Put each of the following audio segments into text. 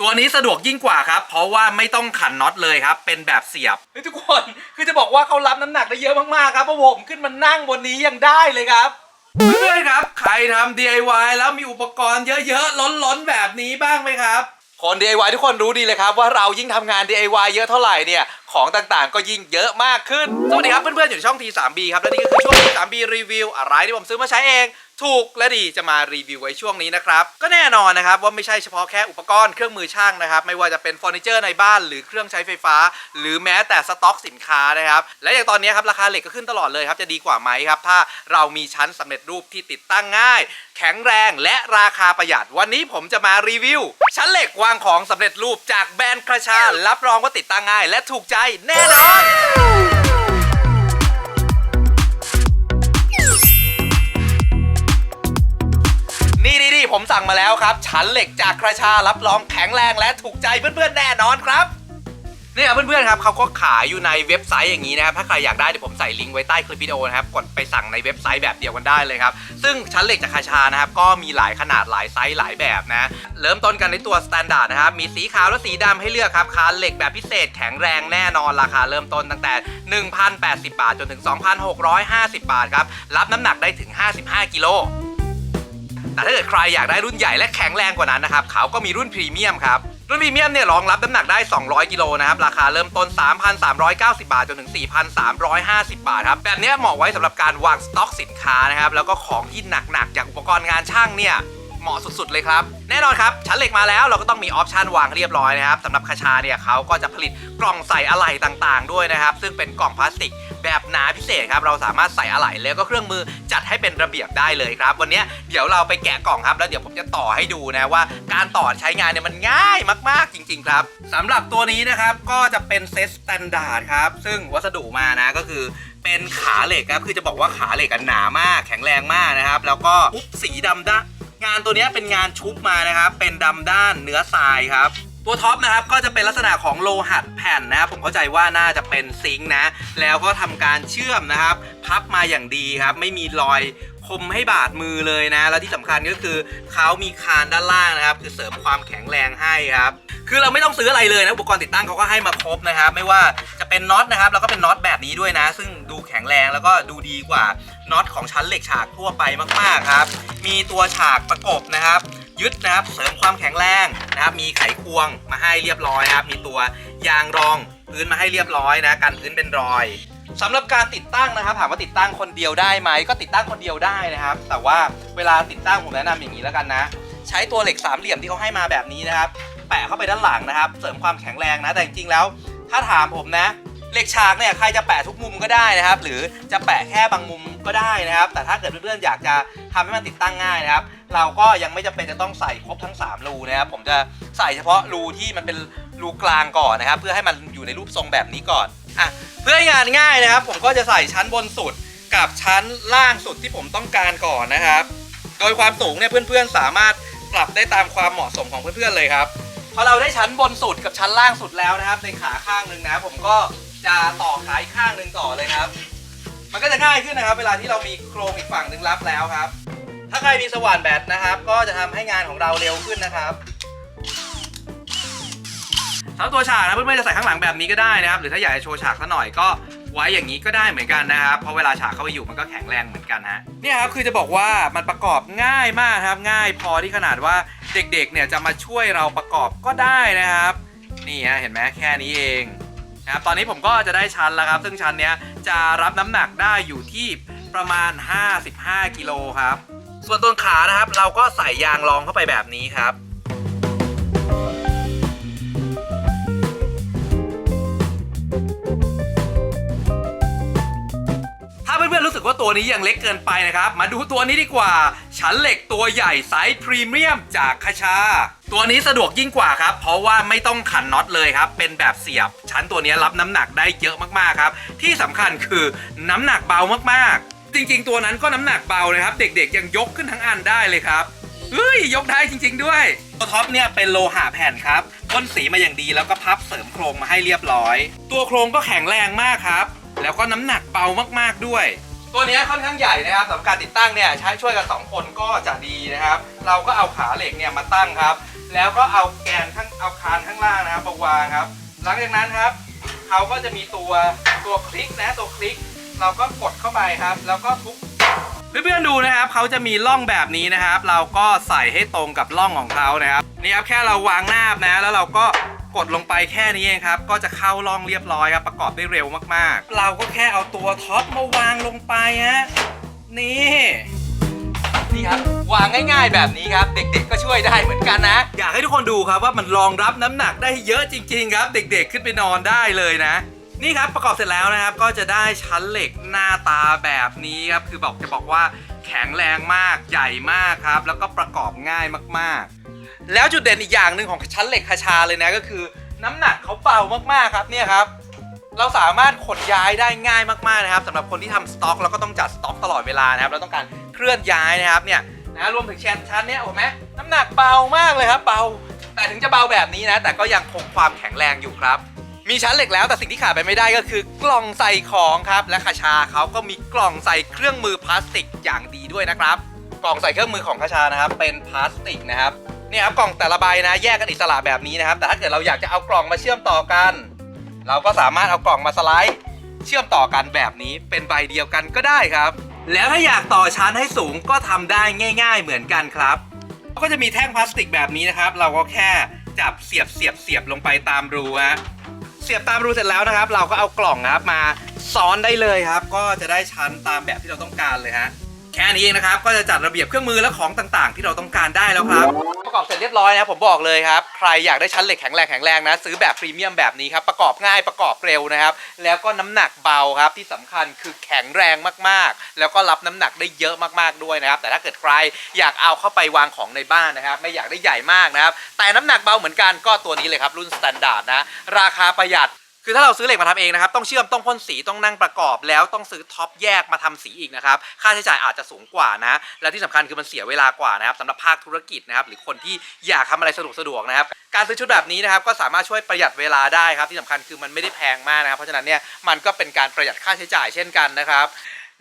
ตัวนี้สะดวกยิ่งกว่าครับ เพราะว่าไม่ต้องขันน็อตเลยครับ เป็นแบบเสียบเฮ้ยทุกคนคือจะบอกว่าเขารับน้ำหนักได้เยอะมากๆครับเพราะผมขึ้นมานั่งบนนี้ยังได้เลยครับเพื่อนๆครับ ใครทำ DIY แล้วมีอุปกรณ์เยอะๆ ล้นๆ แบบนี้บ้างไหมครับ คน DIY ทุกคนรู้ดีเลยครับว่าเรายิ่งทำงาน DIY เยอะเท่าไหร่เนี่ย ของต่างๆ ก็ยิ่งเยอะมากขึ้น สวัสดีครับเพื่อนๆอยู่ในช่อง T3B ครับ และนี่ก็คือช่วง T3B รีวิวอะไรที่ผมซื้อมาใช้เองถูกและดีจะมารีวิวไว้ช่วงนี้นะครับ ก็แน่นอนนะครับว่าไม่ใช่เฉพาะแค่อุปกรณ์เครื่องมือช่างนะครับ ไม่ว่าจะเป็นเฟอร์นิเจอร์ในบ้านหรือเครื่องใช้ไฟฟ้า หรือแม้แต่สต็อกสินค้านะครับ และอย่างตอนนี้ครับราคาเหล็กก็ขึ้นตลอดเลยครับจะดีกว่าไหมครับ ถ้าเรามีชั้นสำเร็จรูปที่ติดตั้งง่าย แข็งแรงและราคาประหยัด วันนี้ผมจะมารีวิว ชั้นเหล็กวางของสำเร็จรูปจากแบรนด์คราชารับรองว่าติดตั้งง่าย และถูกใจแน่นอนนี่นี่นี่ผมสั่งมาแล้วครับชั้นเหล็กจากคระชารับรองแข็งแรงและถูกใจเพื่อนๆแน่นอนครับ นี่ครับเพื่อนๆครับเขาก็ขายอยู่ในเว็บไซต์อย่างนี้นะครับถ้าใครอยากได้เดี๋ยวผมใส่ลิงก์ไว้ใต้คลิปวิดีโอนะครับกดไปสั่งในเว็บไซต์แบบเดียวกันได้เลยครับซึ่งชั้นเหล็กจากคาชานะครับก็มีหลายขนาดหลายไซส์หลายแบบนะเริ่มต้นกันในตัวสแตนดาร์ดนะครับมีสีขาวและสีดำให้เลือกครับคานเหล็กแบบพิเศษแข็งแรงแน่นอนราคาเริ่มต้นตั้งแต่ 1,080 บาทจนถึง 2,650 บาทครับรับน้ำหนักได้ถึง 55 กิโลแต่ถ้าเกิดใครอยากได้รุ่นใหญ่และแข็งแรงกว่านั้นนะครับเขาก็มีรุ่นพรีเมียมครับ รุ่นพรีเมียมเนี่ยรองรับน้ำหนักได้ 200 กิโลนะครับ ราคาเริ่มต้น 3,390 บาท จนถึง 4,350 บาทครับ แบบนี้เหมาะไว้สำหรับการวางสต็อกสินค้านะครับ แล้วก็ของที่หนักๆอย่างอุปกรณ์งานช่างเนี่ย เหมาะสุดๆเลยครับ แน่นอนครับ ชั้นเหล็กมาแล้วเราก็ต้องมีออปชันวางเรียบร้อยนะครับสำหรับคาชาเนี่ยเขาก็จะผลิตกล่องใส่อะไหล่ต่างๆ ด้วยนะครับ ซึ่งเป็นกล่องพลาสติกแบบหนาพิเศษครับเราสามารถใส่อะไหล่แล้วก็เครื่องมือจัดให้เป็นระเบียบได้เลยครับ วันนี้เดี๋ยวเราไปแกะกล่องครับแล้วเดี๋ยวผมจะต่อให้ดูนะว่า การต่อใช้งานเนี่ยมันง่ายมากๆจริง ๆ ครับสำหรับตัวนี้นะครับก็จะเป็นเซตสแตนดาร์ดครับซึ่งวัสดุมานะก็คือเป็นขาเหล็กครับคือจะบอกว่าขาเหล็กกันหนามาก แข็งแรงมากนะครับ แล้วก็ทุบสีดำด้า งานตัวนี้เป็นงานชุบมานะครับ เป็นดำด้านเนื้อทรายครับ ตัวท็อปนะครับก็จะเป็นลักษณะของโลหะแผ่นนะครับผมเข้าใจว่าน่าจะเป็นซิงค์นะ แล้วก็ทำการเชื่อมนะครับ พับมาอย่างดีครับ ไม่มีรอยคมให้บาดมือเลยนะ แล้วที่สำคัญก็คือเขามีคานด้านล่างนะครับ คือเสริมความแข็งแรงให้ครับ คือเราไม่ต้องซื้ออะไรเลยนะอุปกรณ์ติดตั้งเขาก็ให้มาครบนะครับ ไม่ว่า เป็นน็อตนะครับแล้วก็เป็นน็อตแบบนี้ด้วยนะ ซึ่งดูแข็งแรงแล้วก็ดูดีกว่าน็อตของชั้นเหล็กฉากทั่วไปมากๆครับ มีตัวฉากประกบนะครับ ยึดนะครับเสริมความแข็งแรงนะครับ มีไขควงมาให้เรียบร้อยนะครับ มีตัวยางรองพื้นมาให้เรียบร้อยนะกันพื้นเป็นรอยสำหรับการติดตั้งนะครับ ถามว่าติดตั้งคนเดียวได้ไหมก็ติดตั้งคนเดียวได้นะครับ แต่ว่าเวลาติดตั้งผมแนะนำอย่างนี้แล้วกันนะ ใช้ตัวเหล็กสามเหลี่ยมที่เขาให้มาแบบนี้นะครับ แปะเข้าไปด้านหลังนะครับ เสริมความแข็งแรงนะแต่จริงๆแล้ว ถ้าถามผมนะเหล็กฉากเนี่ยใครจะแปะทุกมุมก็ได้นะครับ หรือจะแปะแค่บางมุมก็ได้นะครับ แต่ถ้าเกิดเพื่อนๆอยากจะทำให้มันติดตั้งง่ายนะครับ เราก็ยังไม่จำเป็นจะต้องใส่ครบทั้ง 3 รูนะครับ ผมจะใส่เฉพาะรูที่มันเป็นรูกลางก่อนนะครับ เพื่อให้มันอยู่ในรูปทรงแบบนี้ก่อนอะเพื่อให้งานง่ายนะครับ ผมก็จะใส่ชั้นบนสุดกับชั้นล่างสุดที่ผมต้องการก่อนนะครับ โดยความสูงเนี่ยเพื่อนๆสามารถปรับได้ตามความเหมาะสมของเพื่อนๆเลยครับ พอเราได้ชั้นบนสุดกับชั้นล่างสุดแล้วนะครับ ในขาข้างหนึ่งนะ ผมก็จะต่อขาอีกข้างหนึ่งต่อเลยครับ มันก็จะง่ายขึ้นนะครับ เวลาที่เรามีโครงอีกฝั่งหนึ่งรับแล้วครับ ถ้าใครมีสว่านแบตนะครับ ก็จะทำให้งานของเราเร็วขึ้นนะครับสำหรับตัวฉากนะเพื่อนๆจะใส่ข้างหลังแบบนี้ก็ได้นะครับ หรือถ้าอยากจะโชว์ฉากซะหน่อยก็ ไว้อย่างนี้ก็ได้เหมือนกันนะครับเพราะเวลาฉากเข้าไปอยู่มันก็แข็งแรงเหมือนกันฮะเนี่ยครับคือจะบอกว่ามันประกอบง่ายมากครับง่ายพอที่ขนาดว่าเด็กๆเนี่ยจะมาช่วยเราประกอบก็ได้นะครับนี่ฮะเห็นไหมแค่นี้เองนะครับตอนนี้ผมก็จะได้ชั้นแล้วครับ ซึ่งชั้นเนี้ยจะรับน้ำหนักได้อยู่ที่ประมาณ 55 กิโลครับ ส่วนต้นขานะครับ เราก็ใส่ยางรองเข้าไปแบบนี้ครับ ตัวนี้ยังเล็กเกินไปนะครับ มาดูตัวนี้ดีกว่า ชั้นเหล็กตัวใหญ่ไซส์พรีเมียมจากคาชา ตัวนี้สะดวกยิ่งกว่าครับ เพราะว่าไม่ต้องขันน็อตเลยครับ เป็นแบบเสียบ ชั้นตัวนี้รับน้ำหนักได้เยอะมากๆครับ ที่สำคัญคือน้ำหนักเบามากๆ จริง ๆ ตัวนั้นก็น้ำหนักเบาเลยครับ เด็กๆยังยกขึ้นทั้งอันได้เลยครับเฮ้ยยกได้จริง ๆ ด้วยตัวท็อปเนี่ยเป็นโลหะแผ่นครับพ่นสีมาอย่างดีแล้วก็พับเสริมโครงมาให้เรียบร้อย ตัวโครงก็แข็งแรงมากครับ แล้วก็น้ำหนักเบามากๆด้วย ตัวนี้ค่อนข้างใหญ่นะครับสำหรับการติดตั้งเนี่ยใช้ช่วยกัน 2 คนก็จะดีนะครับ เราก็เอาขาเหล็กเนี่ยมาตั้งครับ แล้วก็เอาแกนข้างเอาคานข้างล่างนะครับมาวางครับ หลังจากนั้นครับเขาก็จะมีตัวตัวคลิกนะตัวคลิก เราก็กดเข้าไปครับ แล้วก็ทุบเพื่อนๆดูนะครับเขาจะมีร่องแบบนี้นะครับ เราก็ใส่ให้ตรงกับร่องของเขานะครับนี่ครับแค่เราวางหน้าบนะ แล้วเราก็ กดลงไปแค่นี้เองครับ ก็จะเข้าร่องเรียบร้อยครับ ประกอบได้เร็วมากๆ เราก็แค่เอาตัวท็อปมาวางลงไปฮะนี่นี่ครับวางง่ายๆแบบนี้ครับ เด็กๆก็ช่วยได้เหมือนกันนะ อยากให้ทุกคนดูครับว่ามันรองรับน้ำหนักได้เยอะจริง ๆ ครับ เด็กๆขึ้นไปนอนได้เลยนะนี่ครับประกอบเสร็จแล้วนะครับก็จะได้ชั้นเหล็กหน้าตาแบบนี้ครับคือบอกจะบอกว่าแข็งแรงมากใหญ่มากครับ แล้วก็ประกอบง่ายมากๆ แล้วจุดเด่นอีกอย่างหนึ่งของชั้นเหล็กคาชาเลยนะก็คือ น้ำหนักเขาเบามากๆครับเนี่ยครับ เราสามารถขนย้ายได้ง่ายมากๆนะครับสำหรับคนที่ทำสต็อกแล้วก็ต้องจัดสต็อกตลอดเวลานะครับแล้วต้องการเคลื่อนย้ายนะครับเนี่ยนะรวมถึงแชนชั้นเนี้ยโอ้โหไหมน้ำหนักเบามากเลยครับเบา แต่ถึงจะเบาแบบนี้นะ แต่ก็ยังคงความแข็งแรงอยู่ครับ มีชั้นเหล็กแล้วแต่สิ่งที่ขาดไปไม่ได้ก็คือกล่องใส่ของครับ และคาชาเขาก็มีกล่องใส่เครื่องมือพลาสติกอย่างดีด้วยนะครับ กล่องใส่เครื่องมือของคาชานะครับ เป็นพลาสติกนะครับ เนี่ยครับกล่องแต่ละใบนะ แยกกันอิสระแบบนี้นะครับ แต่ถ้าเกิดเราอยากจะเอากล่องมาเชื่อมต่อกัน เราก็สามารถเอากล่องมาสไลด์ เชื่อมต่อกันแบบนี้เป็นใบเดียวกันก็ได้ครับ แล้วถ้าอยากต่อชั้นให้สูงก็ทำได้ง่าย ๆ เหมือนกันครับก็จะมีแท่งพลาสติกแบบนี้นะครับ เราก็แค่จับเสียบเสียบเสียบลงไปตามรูฮะเสียบตามรูเสร็จแล้วนะครับ เราก็เอากล่องนะครับมาซ้อนได้เลยครับ ก็จะได้ชั้นตามแบบที่เราต้องการเลยฮะ แค่นี้เองนะครับ ก็จะจัดระเบียบเครื่องมือและของต่างๆ ที่เราต้องการได้แล้วครับประกอบเสร็จเรียบร้อยนะผมบอกเลยครับใครอยากได้ชั้นเหล็กแข็งแรงแข็งแรงนะ ซื้อแบบพรีเมียมแบบนี้ครับประกอบง่ายประกอบเร็วนะครับ แล้วก็น้ำหนักเบาครับที่สำคัญคือแข็งแรงมากๆ แล้วก็รับน้ำหนักได้เยอะมากๆด้วยนะครับ แต่ถ้าเกิดใครอยากเอาเข้าไปวางของในบ้านนะครับ ไม่อยากได้ใหญ่มากนะครับแต่น้ำหนักเบาเหมือนกันก็ตัวนี้เลยครับรุ่นสแตนดาร์ดนะราคาประหยัด คือถ้าเราซื้อเหล็กมาทำเองนะครับต้องเชื่อมต้องพ่นสีต้องนั่งประกอบ แล้วต้องซื้อท็อปแยกมาทำสีอีกนะครับค่าใช้จ่ายอาจจะสูงกว่านะ และที่สำคัญคือมันเสียเวลากว่านะครับสำหรับภาคธุรกิจนะครับหรือคนที่อยากทำอะไรสะดวกสะดวกนะครับการซื้อชุดแบบนี้นะครับก็สามารถช่วยประหยัดเวลาได้ครับที่สำคัญคือมันไม่ได้แพงมากนะครับเพราะฉะนั้นเนี่ยมันก็เป็นการประหยัดค่าใช้จ่ายเช่นกันนะครับ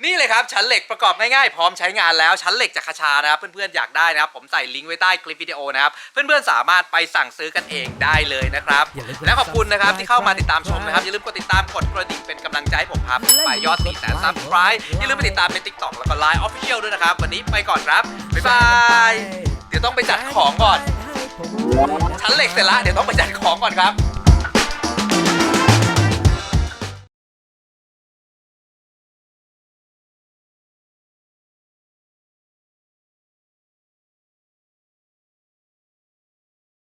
นี่เลยครับชั้นเหล็กประกอบง่ายๆพร้อมใช้งานแล้วชั้นเหล็กจากคาชานะครับเพื่อนๆอยากได้นะครับผมใส่ลิงก์ไว้ใต้คลิปวิดีโอนะครับเพื่อนๆสามารถไปสั่งซื้อกันเองได้เลยนะครับและขอบคุณนะครับที่เข้ามาติดตามชมนะครับอย่าลืมกดติดตามกดกระดิ่งเป็นกำลังใจให้ผมครับไปยอด4แสนซับสไครต์อย่าลืมไปติดตามใน TikTok แล้วก็ Line Official ด้วยนะครับวันนี้ไปก่อนครับบ๊ายบายเดี๋ยวต้องไปจัดของก่อนชั้นเหล็กเสร็จแล้วเดี๋ยวต้องไปจัดของก่อนครับ